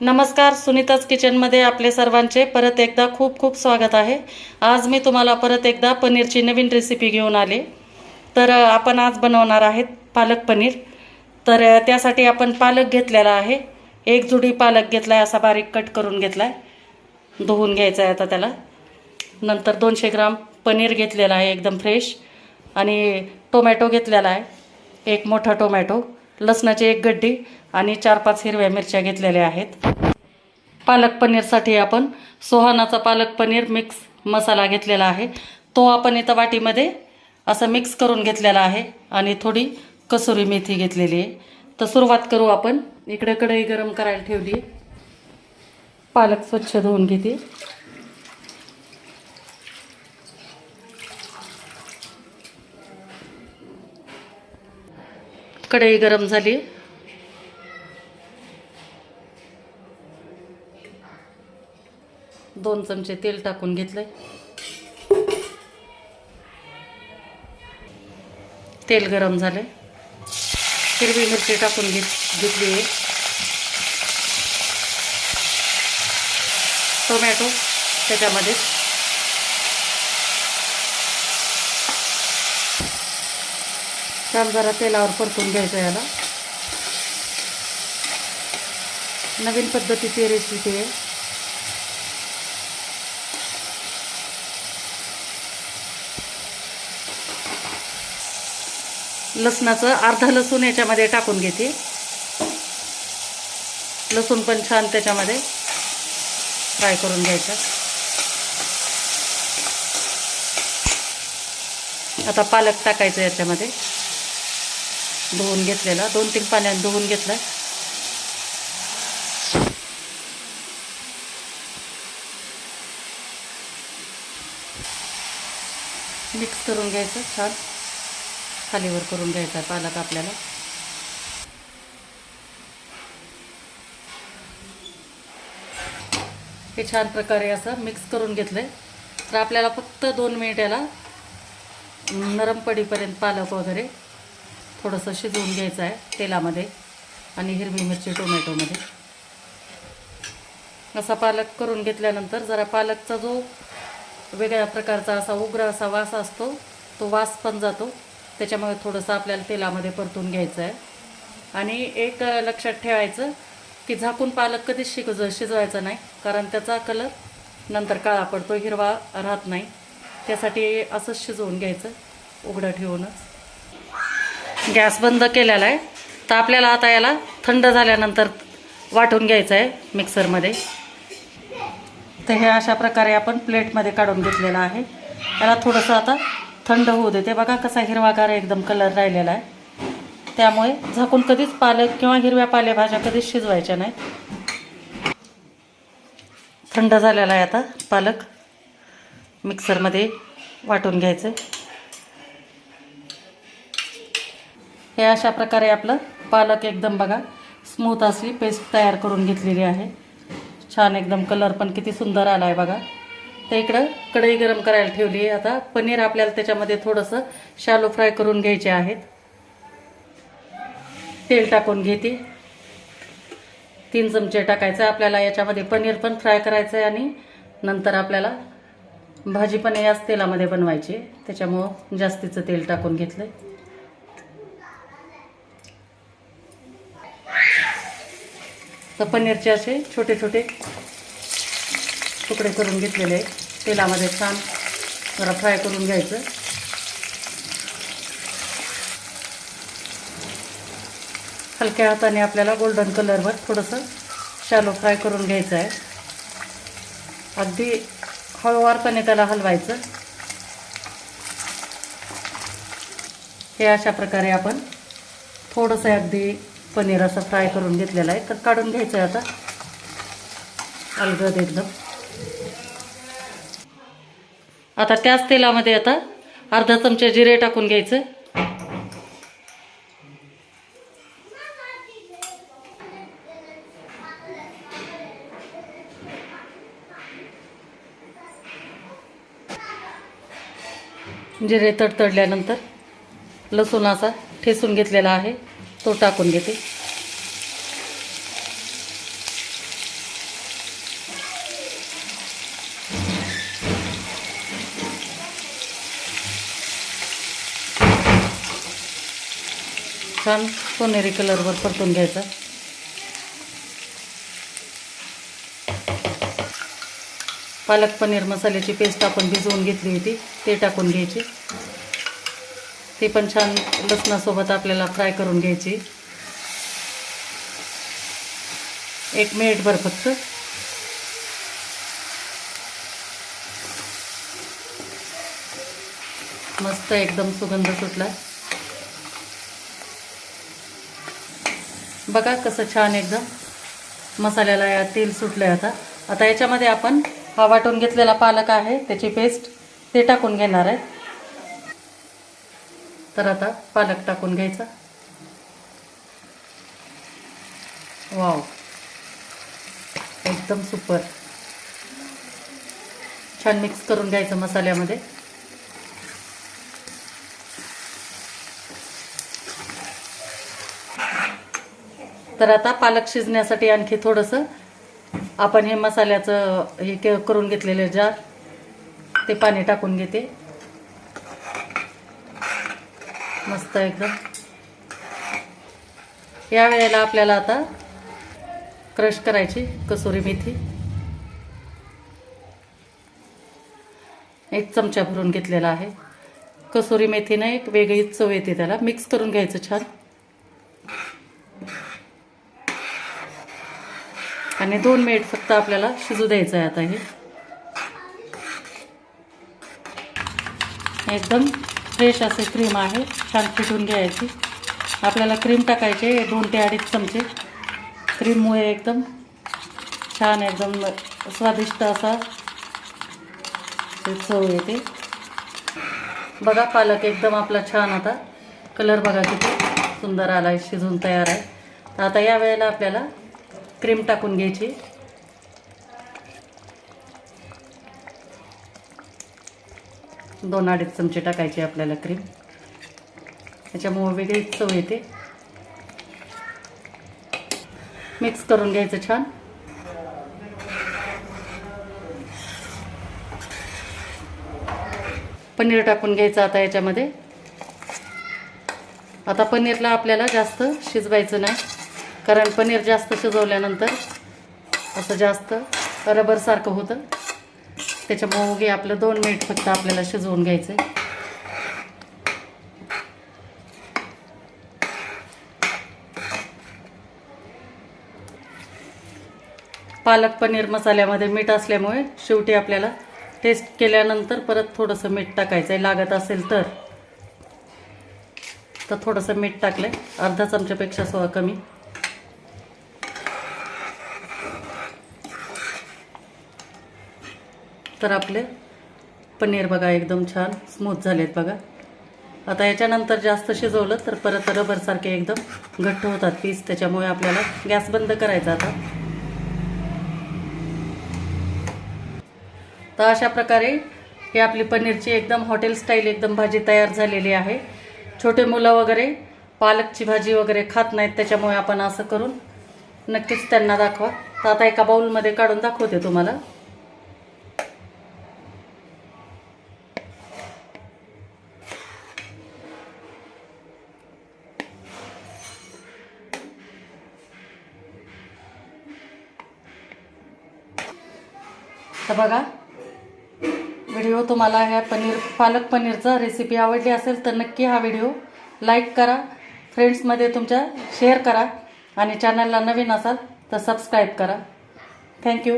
नमस्कार सुनीताज किचनमध्ये आपले सर्वांचे परत एकदा खूप खूप स्वागत आहे. आज मी तुम्हाला परत एकदा पनीरची नवीन रेसिपी घेऊन आले. तर आपण आज बनवणार आहेत पालक पनीर. तर त्यासाठी आपण पालक घेतलेला आहे. एक जुडी पालक घेतला आहे असा बारीक कट करून घेतला आहे धुवून घ्यायचा आहे आता त्याला. नंतर दोनशे ग्राम पनीर घेतलेला आहे एकदम फ्रेश आणि टोमॅटो घेतलेला आहे एक मोठा टोमॅटो. लसणाची एक गड्डी. आणि चार पाच हिरव्या मिरच्या घेतलेल्या आहेत. पालक पनीरसाठी आपण सोहानाचा पालक पनीर मिक्स मसाला घेतलेला आहे. तो आपण इथं वाटीमध्ये असं मिक्स करून घेतलेला आहे आणि थोडी कसुरी मेथी घेतलेली आहे. तर सुरुवात करू आपण. इकडे कढई गरम करायला ठेवली. पालक स्वच्छ धुवून घेते. कढई गरम झाली. दोन चमचे तेल टाकून घेतलंय. तेल गरम झाले हिरवी मिरची टाकून घेत घेतली आहे. टोमॅटो त्याच्यामध्ये. छान जरा तेलावर परतून घ्यायचं याला. नवीन पद्धतीची रेसिपी आहे. लसणाचं अर्धा लसूण याच्यामध्ये टाकून घेते. लसूण पण छान त्याच्यामध्ये फ्राय करून घ्यायचं. आता पालक टाकायचं याच्यामध्ये. धुवून घेतलेला. दोन तीन पाण्याने धुवून घेतला. मिक्स करून घ्यायचं छान. खालीवर करून घ्यायचा पालक आपल्याला. हे छान प्रकारे असं मिक्स करून घेतलंय. तर आपल्याला फक्त दोन मिनिट याला नरम पडीपर्यंत पालक वगैरे थोडंसं शिजवून घ्यायचं आहे तेलामध्ये आणि हिरवी मिरची टोमॅटोमध्ये. असा पालक करून घेतल्यानंतर जरा पालकचा जो वेगळ्या प्रकारचा असा उग्र असा वास असतो तो वास पण जातो. त्याच्यामुळे थोडंसं आपल्याला तेलामध्ये परतून घ्यायचं आहे आणि एक लक्षात ठेवायचं की झाकून पालक कधीच शिकज शिजवायचा नाही. कारण त्याचा कलर नंतर काळा पडतो हिरवा राहत नाही. त्यासाठी असंच शिजवून घ्यायचं उघडं ठेवूनच. गॅस बंद केलेला आहे. तर आपल्याला आता याला थंड झाल्यानंतर वाटून घ्यायचं आहे मिक्सरमध्ये. तर हे अशा प्रकारे आपण प्लेटमध्ये काढून घेतलेलं आहे. याला थोडंसं आता थंड होऊ देते बघा कसा हिरवागार एकदम कलर राहिलेला आहे. त्यामुळे झाकून कधीच पालक किंवा हिरव्या पालेभाज्या कधीच शिजवायच्या नाही. थंड झालेला आहे आता पालक. मिक्सरमध्ये वाटून घ्यायचं. हे अशा प्रकारे आपलं पालक एकदम बघा स्मूथ अशी पेस्ट तयार करून घेतलेली आहे. छान एकदम कलर पण किती सुंदर आला आहे बघा. तर इकडं कढई गरम करायला ठेवली आहे. आता पनीर आपल्याला त्याच्यामध्ये थोडंसं शालो फ्राय करून घ्यायचे आहेत. तेल टाकून घेते. तीन चमचे टाकायचं आहे आपल्याला. याच्यामध्ये पनीर पण फ्राय करायचं आहे आणि नंतर आपल्याला भाजी पण याच तेलामध्ये बनवायची त्याच्यामुळं जास्तीचं तेल टाकून घेतलं तर पनीरचे असे छोटे छोटे तुकडे करून घेतलेले तेलामध्ये छान जरा फ्राय करून घ्यायचं. हलक्या हाताने आपल्याला गोल्डन कलरवर थोडंसं शॅलो फ्राय करून घ्यायचं आहे. अगदी हळूवारपणे त्याला हलवायचं. हे अशा प्रकारे आपण थोडंसं अगदी पनीर असं फ्राय करून घेतलेलं आहे. तर काढून घ्यायचं आहे आता. अलगद एकदम. आता त्याच तेलामध्ये आता अर्धा चमचा जिरे टाकून घ्यायचं. जिरे तडतडल्यानंतर लसूण असा ठेसून घेतलेला आहे तो टाकून घेते. छान सोनेरी कलरवर परतून घ्यायचा. पालक पनीर मसाल्याची पेस्ट आपण भिजवून घेतली होती ते टाकून घ्यायची. ती पण छान लसणासोबत आपल्याला फ्राय करून घ्यायची. एक मिनिटभर फक्त. मस्त एकदम सुगंध सुटला. बघा कसं छान एकदम मसाल्याला या तेल आहे आता. आता याच्यामध्ये आपण हा वाटून घेतलेला पालक आहे त्याची पेस्ट ते टाकून घेणार आहे. तर आता पालक टाकून घ्यायचा. वाव. एकदम सुपर. छान मिक्स करून घ्यायचं मसाल्यामध्ये. तर आता पालक शिजण्यासाठी आणखी थोडंसं आपण हे मसाल्याचं हे के- करून घेतलेलं जार. ते पाणी टाकून घेते. मस्त एकदम. या वेळेला आपल्याला आता क्रश करायची कसुरी मेथी. एक चमचा भरून घेतलेला आहे. कसुरी मेथीनं एक वेगळीच चव येते त्याला. मिक्स करून घ्यायचं छान. आणि दोन मिनिट फक्त आपल्याला शिजू द्यायचं आहे आता हे. एकदम फ्रेश असे क्रीम आहे. छान फिटून घ्यायची. आपल्याला क्रीम टाकायचे दोन ते अडीच चमचे. क्रीममुळे एकदम छान एकदम स्वादिष्ट असा ते चव येते. बघा पालक एकदम आपला छान आता. कलर बघा किती सुंदर आला आहे शिजून तयार आहे. तर आता या वेळेला आपल्याला क्रीम टाकून घ्यायची. दोन अडीच चमचे टाकायचे आपल्याला क्रीम. त्याच्यामुळे वेगळीच चव येते. मिक्स करून घ्यायचं छान. पनीर टाकून घ्यायचं आता याच्यामध्ये. आता पनीरला आपल्याला जास्त शिजवायचं नाही. कारण पनीर जास्त शिजवल्यानंतर असं जास्त रबरसारखं होतं. त्याच्यामुळे उगे आपलं दोन मिनिट फक्त आपल्याला शिजवून घ्यायचं आहे पालक पनीर मसाल्यामध्ये मीठ असल्यामुळे शेवटी आपल्याला टेस्ट केल्यानंतर परत थोडंसं मीठ टाकायचं आहे लागत असेल तर. तर थोडंसं मीठ टाकलं आहे अर्धा चमच्यापेक्षा सोळा कमी. तर आपले पनीर बघा एकदम छान स्मूथ झालेत बघा. आता याच्यानंतर जास्त शिजवलं तर परत रबरसारखे एकदम घट्ट होतात पीस त्याच्यामुळे आपल्याला गॅस बंद करायचा आता. तर अशा प्रकारे हे आपली पनीरची एकदम हॉटेल स्टाईल एकदम भाजी तयार झालेली आहे. छोटे मुलं वगैरे पालकची भाजी वगैरे खात नाहीत त्याच्यामुळे आपण असं करून नक्कीच त्यांना दाखवा. तर आता एका बाऊलमध्ये काढून दाखवते तुम्हाला. तर बघा व्हिडिओ तुम्हाला ह्या पनीर पालक पनीरचा रेसिपी आवडली असेल तर नक्की हा व्हिडिओ लाईक करा फ्रेंड्समध्ये तुमच्या शेअर करा आणि चॅनलला नवीन असाल तर सबस्क्राईब करा. थँक्यू